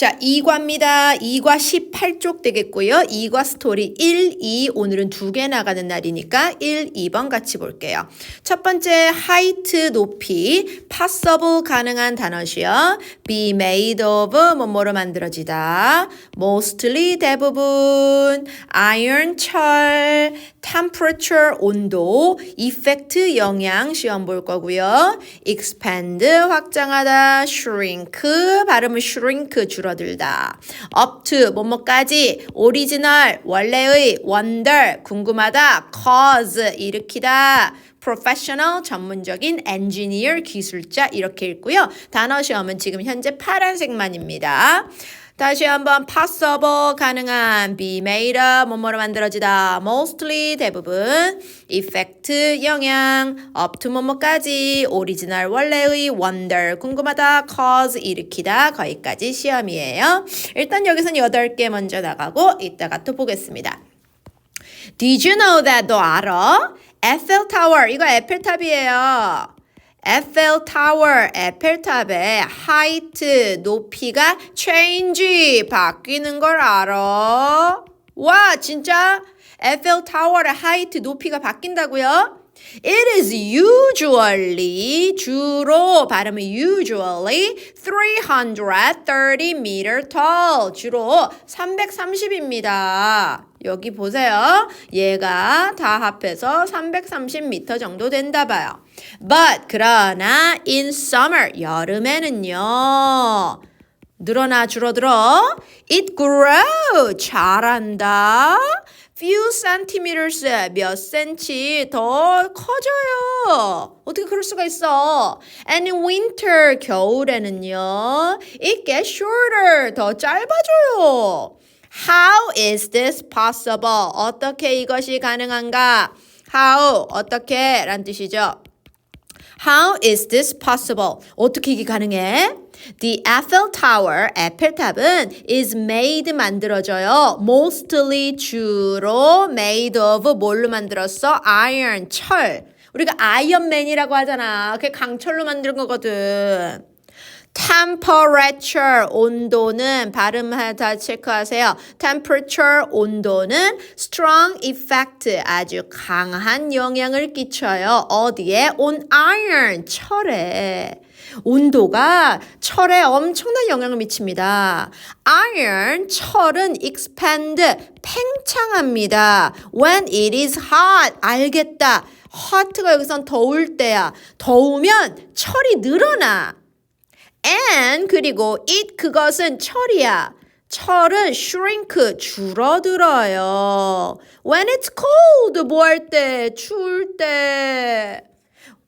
자, 2과입니다. 2과 18쪽 되겠고요. 2과 스토리 1, 2 오늘은 두 개 나가는 날이니까 1, 2번 같이 볼게요. 첫 번째 height 높이 possible 가능한 단어시요. be made of 뭐뭐로 만들어지다. mostly 대부분 iron 철 temperature 온도 effect 영향 시험 볼 거고요. expand 확장하다 shrink 발음은 shrink 줄어 들다 up to 뭐뭐까지 original 원래의 wonder 궁금하다 cause 일으키다 professional 전문적인 engineer 기술자 이렇게 읽고요. 단어 시험은 지금 현재 파란색만입니다. 다시 한번 possible 가능한 be made up 뭐뭐로 만들어지다 mostly 대부분 effect 영향 up to 뭐뭐까지 original 원래의 wonder 궁금하다 cause 일으키다 거기까지 시험이에요. 일단 여기서는 8개 먼저 나가고 이따가 또 보겠습니다. Did you know that 너 알아? 에펠 타워 이거 에펠탑이에요. 에펠 타워 에펠탑의 height 높이가 change 바뀌는 걸 알아? 와 진짜 에펠 타워의 height 높이가 바뀐다고요? It is usually 주로 발음은 usually 330 meter tall 주로 330입니다. 여기 보세요. 얘가 다 합해서 330m 정도 된다 봐요. But 그러나 in summer 여름에는요. 늘어나 줄어들어 it grow 자란다 few centimeters 몇 센치 더 커져요. 어떻게 그럴 수가 있어? And in winter 겨울에는요. It gets shorter 더 짧아져요. How is this possible? 어떻게 이것이 가능한가? How 어떻게 란 뜻이죠. How is this possible? 어떻게 이게 가능해? The Eiffel Tower, 에펠탑은 is made 만들어져요. Mostly 주로 made of 뭘로 만들었어? Iron, 철. 우리가 아이언맨이라고 하잖아. 그게 강철로 만든 거거든. Temperature 온도는 발음하다 체크하세요. temperature 온도는 strong effect 아주 강한 영향을 끼쳐요. 어디에? on iron 철에. 온도가 철에 엄청난 영향을 미칩니다. iron 철은 expand 팽창합니다. when it is hot 알겠다. hot가 여기선 더울 때야. 더우면 철이 늘어나. And 그리고 it 그것은 철이야. 철은 shrink 줄어들어요. When it's cold 뭐 할 때? 추울 때.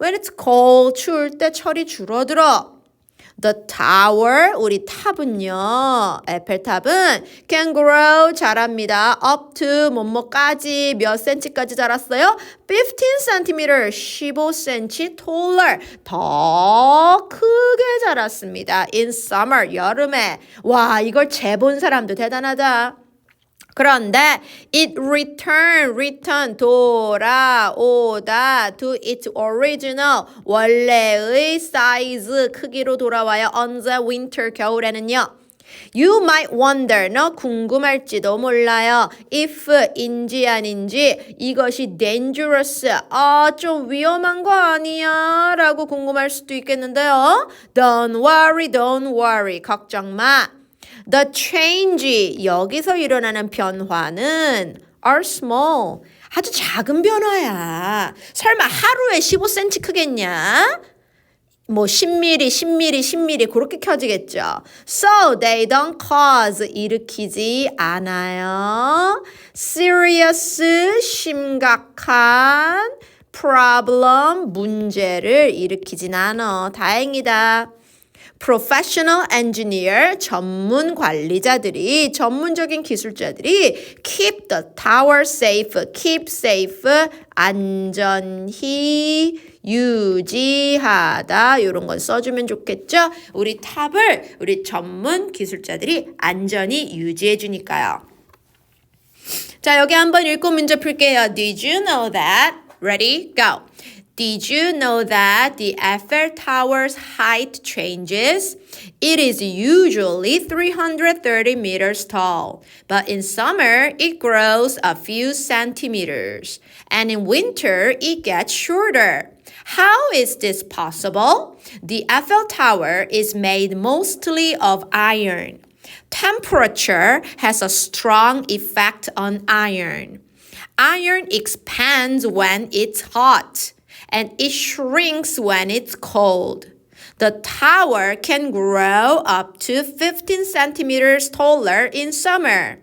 When it's cold 추울 때 철이 줄어들어. The tower 우리 탑은요. 에펠탑은 can grow 자랍니다. up to 뭐뭐까지 몇 센치까지 자랐어요? 15 cm 15cm taller 더 크게 자랐습니다. in summer 여름에 와 이걸 재본 사람도 대단하다. 그런데 it return, return 돌아오다 to its original 원래의 사이즈 크기로 돌아와요. the winter 겨울에는요. You might wonder, 너 궁금할지도 몰라요. if 인지 아닌지 이것이 dangerous, 아, 좀 위험한 거 아니야? 라고 궁금할 수도 있겠는데요. Don't worry, don't worry. 걱정 마. The change 여기서 일어나는 변화는 are small 아주 작은 변화야. 설마 하루에 15cm 크겠냐? 뭐 10mm, 10mm, 10mm 그렇게 켜지겠죠. So they don't cause 일으키지 않아요. Serious 심각한 problem 문제를 일으키진 않아. 다행이다. Professional engineer 전문 관리자들이 전문적인 기술자들이 keep the tower safe, keep safe 안전히 유지하다 이런 건 써주면 좋겠죠. 우리 탑을 우리 전문 기술자들이 안전히 유지해 주니까요. 자 여기 한번 읽고 문제 풀게요. Did you know that? Ready? Go. Did you know that the Eiffel Tower's height changes? It is usually 330 meters tall, but in summer it grows a few centimeters, and in winter it gets shorter. How is this possible? The Eiffel Tower is made mostly of iron. Temperature has a strong effect on iron. Iron expands when it's hot and it shrinks when it's cold. The tower can grow up to 15 centimeters taller in summer.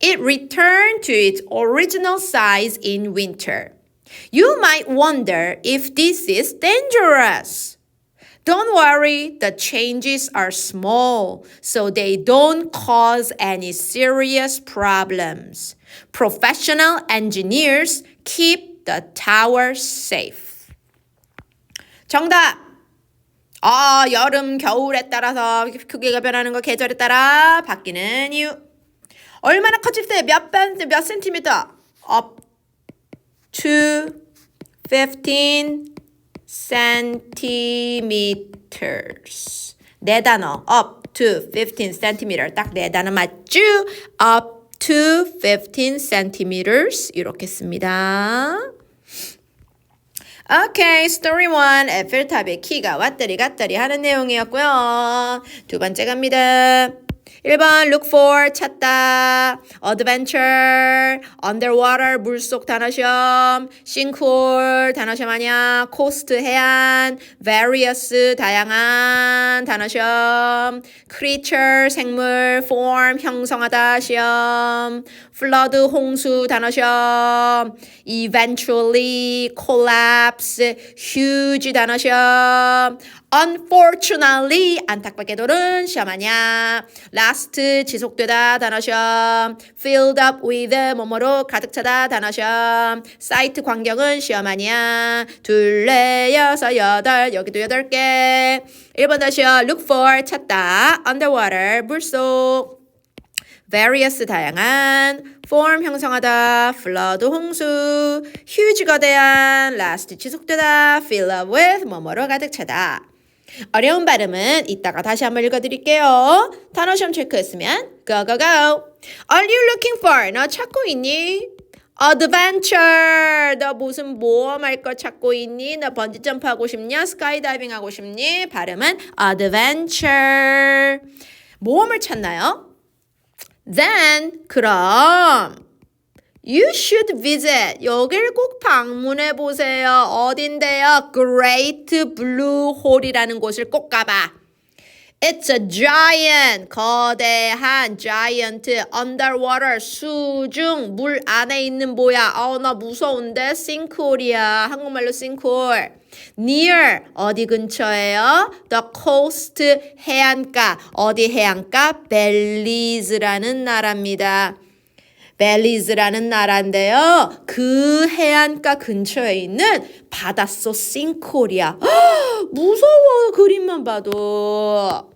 It returned to its original size in winter. You might wonder if this is dangerous. Don't worry, the changes are small, so they don't cause any serious problems. Professional engineers keep the tower safe. 정답! 아, 여름, 겨울에 따라서 크기가 변하는 거 계절에 따라 바뀌는 이유. 얼마나 커질 때 몇 번, 몇 센티미터? Up to 15 centimeters. 네 단어. Up to 15 centimeter. 딱 네 단어 맞죠? Up to 15 centimeters. 이렇게 씁니다. 오케이, 스토리 1. 에펠탑의 키가 왔다리 갔다리 하는 내용이었고요. 두 번째 갑니다. 1번 look for 찾다 adventure underwater 물속 단어 시험 sinkhole 단어 시험 아니야 coast 해안 various 다양한 단어 시험 creature 생물 form 형성하다 시험 flood 홍수 단어 시험 eventually collapse huge 단어 시험 unfortunately 안타깝게도는 시험 아니야 last 지속되다 단어시험. Filled up with 뭐뭐로 가득 차다 단어시험. 사이트 광경은 시험 아니야. 둘레 여섯 여덟. 여기도 여덟 개. 1번 다시요. Look for 찾다. Underwater 물속. Various 다양한. Form 형성하다. Flood 홍수. Huge 거대한. Last 지속되다. Fill up with 뭐뭐로 가득 차다 어려운 발음은 이따가 다시 한번 읽어드릴게요. 단어 시험 체크했으면 go go go. Are you looking for? 너 찾고 있니? Adventure. 너 무슨 모험할 거 찾고 있니? 너 번지 점프 하고 싶냐? 스카이다이빙 하고 싶니? 발음은 adventure. 모험을 찾나요? Then 그럼 You should visit. 여길 꼭 방문해 보세요. 어딘데요? Great Blue Hole이라는 곳을 꼭 가봐. It's a giant, 거대한 giant underwater 수중 물 안에 있는 뭐야? 어, 나 무서운데 sinkhole이야. 한국말로 sinkhole. Near 어디 근처에요? The coast 해안가 어디 해안가? 벨리즈라는 나라입니다. 벨리즈라는 나라인데요. 그 해안가 근처에 있는 바닷속 싱콜이야. 무서워 그림만 봐도.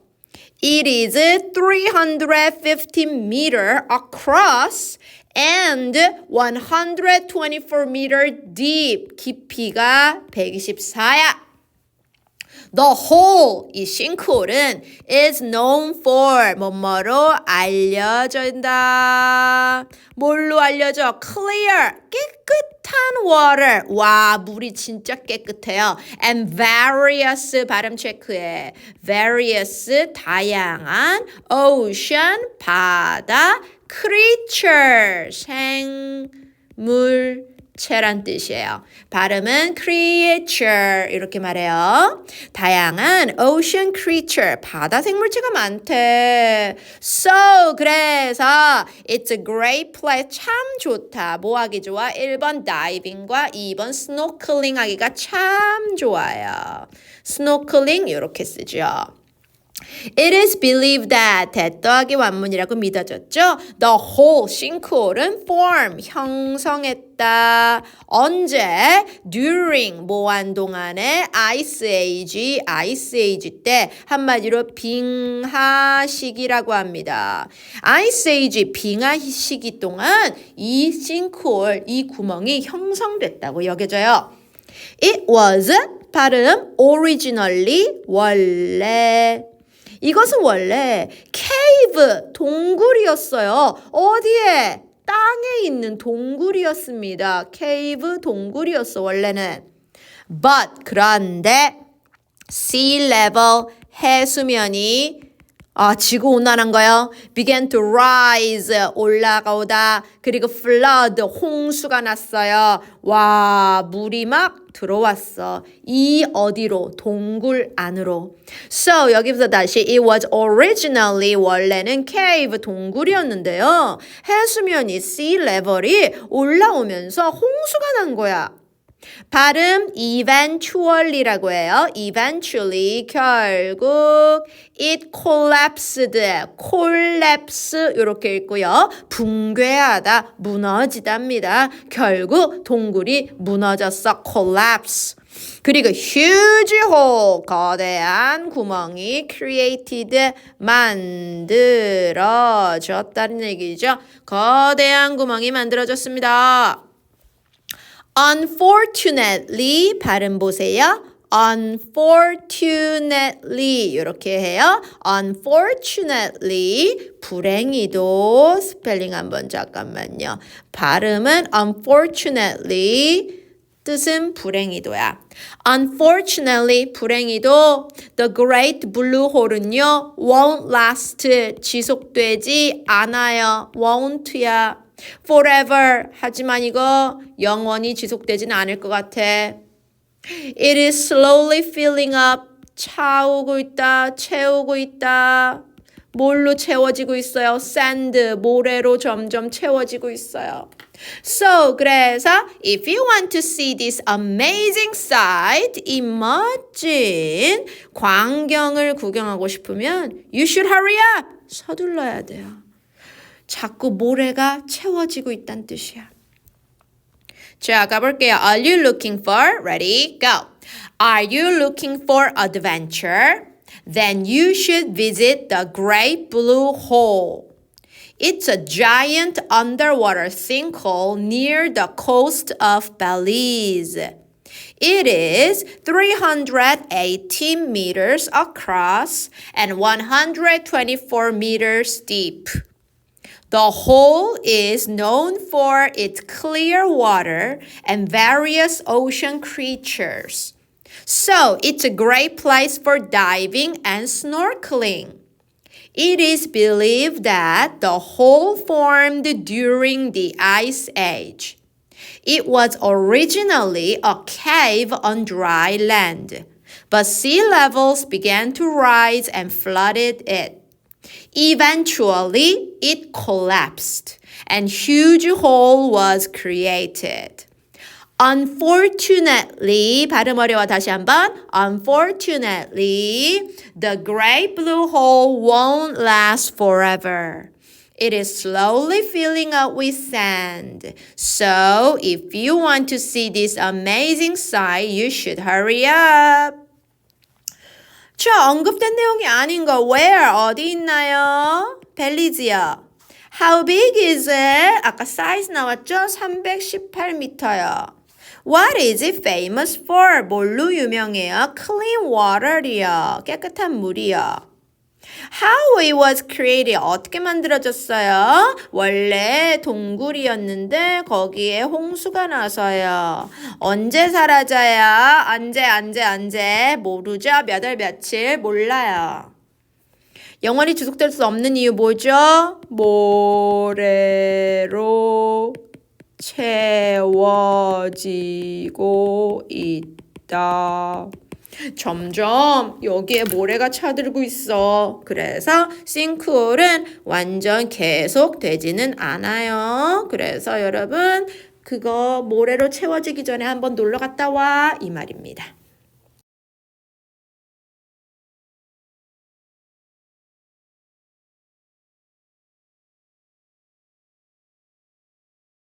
It is 350 meter across and 124 meter deep. 깊이가 124야. The hole, 이 싱크홀은 is known for 뭐뭐로 알려진다. 뭘로 알려져? Clear, 깨끗한 water. 와, 물이 진짜 깨끗해요. And various 발음 체크해. Various 다양한 ocean 바다 creature 생물 체란 뜻이에요. 발음은 creature 이렇게 말해요. 다양한 ocean creature 바다 생물체가 많대. So 그래서 it's a great place 참 좋다. 뭐 하기 좋아? 1번 다이빙과 2번 스노클링 하기가 참 좋아요. 스노클링 이렇게 쓰죠. It is believed that 대더하기 완문이라고 믿어졌죠. The whole sinkhole은 form 형성했다. 언제? During 모한 동안의 ice age, ice age 때 한마디로 빙하 시기라고 합니다. ice age 빙하 시기 동안 이 싱크홀 이 구멍이 형성됐다고 여겨져요. It was 발음 originally 원래 이것은 원래 cave 동굴이었어요. 어디에? 땅에 있는 동굴이었습니다. cave 동굴이었어 원래는. But 그런데 sea level 해수면이 아, 지구 온난한 거요. began to rise 올라가오다. 그리고 flood 홍수가 났어요. 와, 물이 막 들어왔어. 이 어디로? 동굴 안으로. So 여기부터 다시 it was originally 원래는 cave 동굴이었는데요. 해수면이 sea level이 올라오면서 홍수가 난 거야. 발음 eventually라고 해요. eventually 결국 it collapsed, collapse 이렇게 읽고요. 붕괴하다, 무너지답니다. 결국 동굴이 무너졌어. collapse. 그리고 huge hole, 거대한 구멍이 created, 만들어졌다는 얘기죠. 거대한 구멍이 만들어졌습니다. Unfortunately 발음 보세요. unfortunately 이렇게 해요. unfortunately 불행히도 스펠링 한번 잠깐만요. 발음은 unfortunately 뜻은 불행히도야. Unfortunately, 불행히도 the great blue hole은요 won't last 지속되지 않아요. won't야. Forever 하지만 이거 영원히 지속되지는 않을 것 같아. It is slowly filling up. 차오고 있다, 채우고 있다. 뭘로 채워지고 있어요? sand, 모래로 점점 채워지고 있어요. So, 그래서 if you want to see this amazing sight, 이 멋진 광경을 구경하고 싶으면 you should hurry up. 서둘러야 돼요. 자꾸 모래가 채워지고 있다는 뜻이야. 자, 가볼게요. Are you looking for? Ready? Go. Are you looking for adventure? Then you should visit the Great Blue Hole. It's a giant underwater sinkhole near the coast of Belize. It is 318 meters across and 124 meters deep. The hole is known for its clear water and various ocean creatures. So it's a great place for diving and snorkeling. It is believed that the hole formed during the Ice Age. It was originally a cave on dry land, but sea levels began to rise and flooded it. Eventually, it collapsed and huge hole was created. Unfortunately, 발음 어려워 다시 한번. Unfortunately, the great blue hole won't last forever. It is slowly filling up with sand. So, if you want to see this amazing sight, you should hurry up. 자, 언급된 내용이 아닌 거 where 어디 있나요? 벨리지요. How big is it? 아까 size 나왔죠? 318m요. What is it famous for? 뭘로 유명해요? Clean water이요. 깨끗한 물이요. How it was created. 어떻게 만들어졌어요? 원래 동굴이었는데 거기에 홍수가 나서요. 언제 사라져야? 언제, 언제, 언제? 모르죠? 몇 월, 며칠? 몰라요. 영원히 지속될 수 없는 이유 뭐죠? 모래로 채워지고 있다. 점점 여기에 모래가 차들고 있어. 그래서 싱크홀은 완전 계속 되지는 않아요. 그래서 여러분 그거 모래로 채워지기 전에 한번 놀러 갔다 와 이 말입니다.